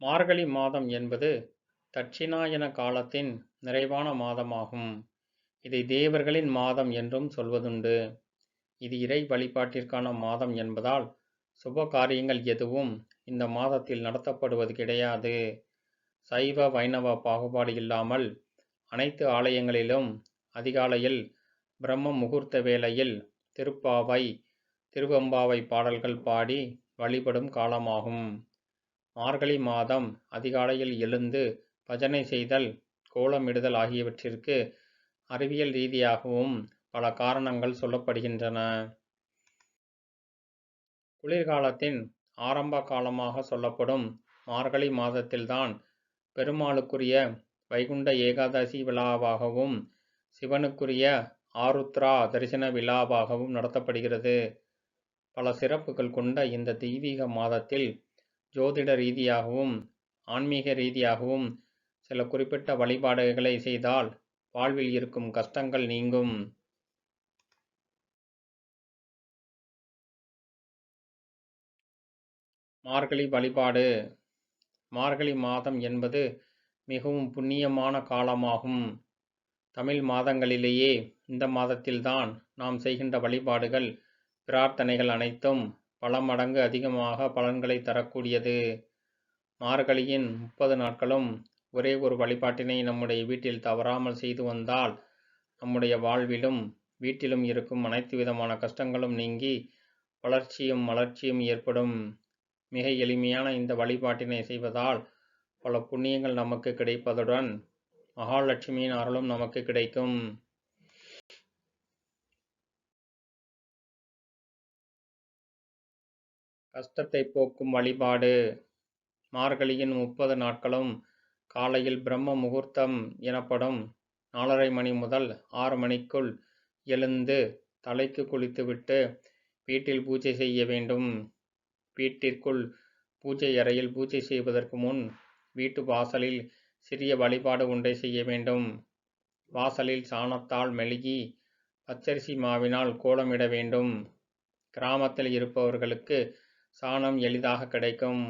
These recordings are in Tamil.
மார்கழி மாதம் என்பது தட்சிணாயன காலத்தின் நிறைவான மாதமாகும். இதை தேவர்களின் மாதம் என்றும் சொல்வதுண்டு. இது இறை வழிபாட்டிற்கான மாதம் என்பதால் சுப காரியங்கள் எதுவும் இந்த மாதத்தில் நடத்தப்படுவது கிடையாது. சைவ, வைணவ பாகுபாடு இல்லாமல் அனைத்து ஆலயங்களிலும் அதிகாலையில் பிரம்ம முகூர்த்த வேளையில் திருப்பாவை, திருவம்பாவை பாடல்கள் பாடி வழிபடும் காலமாகும். மார்கழி மாதம் அதிகாலையில் எழுந்து பஜனை செய்தல், கோலமிடுதல் ஆகியவற்றிற்கு அறிவியல் ரீதியாகவும் பல காரணங்கள் சொல்லப்படுகின்றன. குளிர்காலத்தின் ஆரம்ப காலமாக சொல்லப்படும் மார்கழி மாதத்தில்தான் பெருமாளுக்குரிய வைகுண்ட ஏகாதசி விழாவாகவும், சிவனுக்குரிய ஆருத்ரா தரிசன விழாவாகவும் நடத்தப்படுகிறது. பல சிறப்புகள் கொண்ட இந்த தெய்வீக மாதத்தில் ஜோதிட ரீதியாகவும், ஆன்மீக ரீதியாகவும் சில குறிப்பிட்ட வழிபாடுகளை செய்தால் வாழ்வில் இருக்கும் கஷ்டங்கள் நீங்கும். மார்கழி வழிபாடு மார்கழி மாதம் என்பது மிகவும் புண்ணியமான காலமாகும். தமிழ் மாதங்களிலேயே இந்த மாதத்தில்தான் நாம் செய்கின்ற வழிபாடுகள், பிரார்த்தனைகள் அனைத்தும் பல மடங்கு அதிகமாக பலன்களை தரக்கூடியது. மார்கழியின் முப்பது நாட்களும் ஒரே ஒரு வழிபாட்டினை நம்முடைய வீட்டில் தவறாமல் செய்து வந்தால் நம்முடைய வாழ்விலும், வீட்டிலும் இருக்கும் அனைத்து விதமான கஷ்டங்களும் நீங்கி வளர்ச்சியும் மலர்ச்சியும் ஏற்படும். மிக எளிமையான இந்த வழிபாட்டினை செய்வதால் பல புண்ணியங்கள் நமக்கு கிடைப்பதுடன் மகாலட்சுமியின் அருளும் நமக்கு கிடைக்கும். கஷ்டத்தை போக்கும் வழிபாடு மார்கழியின் முப்பது நாட்களும் காலையில் பிரம்ம முகூர்த்தம் எனப்படும் நாலரை மணி முதல் ஆறு மணிக்குள் எழுந்து தலைக்கு குளித்துவிட்டு வீட்டில் பூஜை செய்ய வேண்டும். வீட்டிற்குள் பூஜை அறையில் பூஜை செய்வதற்கு முன் வீட்டு வாசலில் சிறிய வழிபாடு ஒன்றை செய்ய வேண்டும். வாசலில் சாணத்தால் மெழுகி பச்சரிசி மாவினால் கோலமிட வேண்டும். கிராமத்தில் இருப்பவர்களுக்கு சாணம் எளிதாக கிடைக்கும்.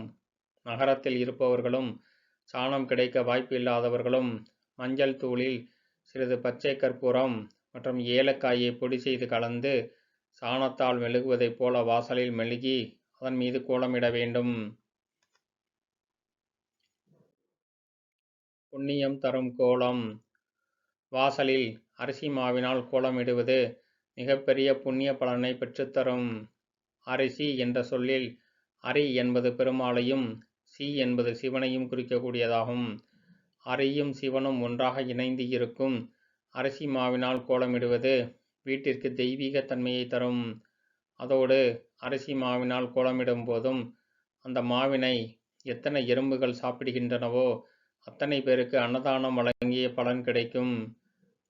நகரத்தில் இருப்பவர்களும் சாணம் கிடைக்க வாய்ப்பு இல்லாதவர்களும் மஞ்சள் தூளில் சிறிது பச்சை கற்பூரம் மற்றும் ஏலக்காயை பொடி செய்து கலந்து சாணத்தால் மெழுகுவதைப் போல வாசலில் மெழுகி அதன் மீது கோலமிட வேண்டும். புண்ணியம் தரும் கோலம் வாசலில் அரிசி மாவினால் கோலமிடுவது மிகப்பெரிய புண்ணிய பலனை பெற்றுத்தரும். அரிசி என்ற சொல்லில் அரி என்பது பெருமாளையும், சி என்பது சிவனையும் குறிக்கக்கூடியதாகும். அரியும் சிவனும் ஒன்றாக இணைந்து இருக்கும் அரிசி மாவினால் கோலமிடுவது வீட்டிற்கு தெய்வீக தன்மையை தரும். அதோடு அரிசி மாவினால் கோலமிடும் போதும் அந்த மாவினை எத்தனை எறும்புகள் சாப்பிடுகின்றனவோ அத்தனை பேருக்கு அன்னதானம் வழங்கிய பலன் கிடைக்கும்.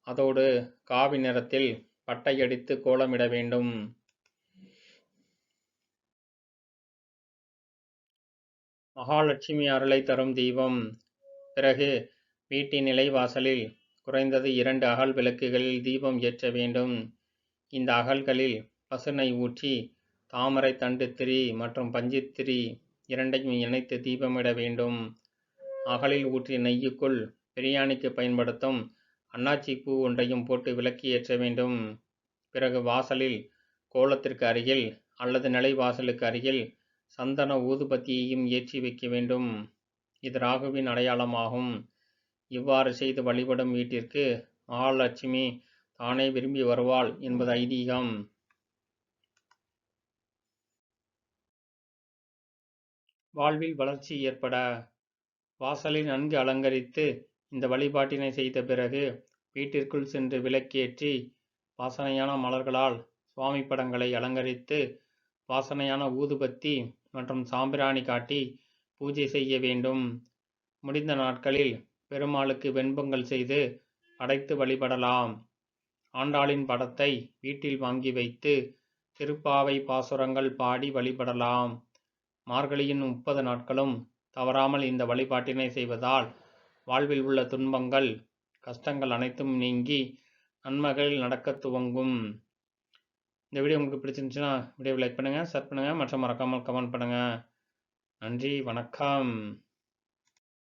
அதோடு காவி நிறத்தில் பட்டையடித்து கோலமிட வேண்டும். மகாலட்சுமி அருளை தரும் தீபம் பிறகு வீட்டின் நிலைவாசலில் குறைந்தது இரண்டு அகல் விளக்குகளில் தீபம் ஏற்ற வேண்டும். இந்த அகல்களில் பசுனை ஊற்றி தாமரை தண்டு திரி மற்றும் பஞ்சுத்திரி இரண்டையும் இணைத்து தீபமிட வேண்டும். அகலில் ஊற்றிய நெய்யுக்குள் பிரியாணிக்கு பயன்படுத்தும் அன்னாச்சி பூ ஒன்றையும் போட்டு விளக்கி ஏற்ற வேண்டும். பிறகு வாசலில் கோலத்திற்கு அருகில் அல்லது நிலைவாசலுக்கு அருகில் சந்தன ஊதுபத்தியையும் ஏற்றி வைக்க வேண்டும். இது ராகுவின் அடையாளமாகும். இவ்வாறு செய்து வழிபடும் வீட்டிற்கு மகாலட்சுமி தானே விரும்பி வருவாள் என்பது ஐதீகம். வாழ்வில் வளர்ச்சி ஏற்பட வாசலை நன்கு அலங்கரித்து இந்த வழிபாட்டினை செய்த பிறகு வீட்டிற்குள் சென்று விளக்கேற்றி வாசனையான மலர்களால் சுவாமி படங்களை அலங்கரித்து வாசனையான ஊதுபத்தி மற்றும் சாம்பிராணி காட்டி பூஜை செய்ய வேண்டும். முடிந்த நாட்களில் பெருமாளுக்கு வெண்பொங்கல் செய்து படைத்து வழிபடலாம். ஆண்டாளின் படத்தை வீட்டில் வாங்கி வைத்து திருப்பாவை பாசுரங்கள் பாடி வழிபடலாம். மார்கழியின் முப்பது நாட்களும் தவறாமல் இந்த வழிபாட்டினை செய்வதால் வாழ்வில் உள்ள துன்பங்கள், கஷ்டங்கள் அனைத்தும் நீங்கி நன்மைகள் நடக்கத் துவங்கும். இந்த வீடியோ உங்களுக்கு பிடிச்சிருந்துச்சுன்னா வீடியோவை லைக் பண்ணுங்கள் ஷேர் பண்ணுங்கள் மற்றும் மறக்காமல் கமெண்ட் பண்ணுங்கள் நன்றி வணக்கம்.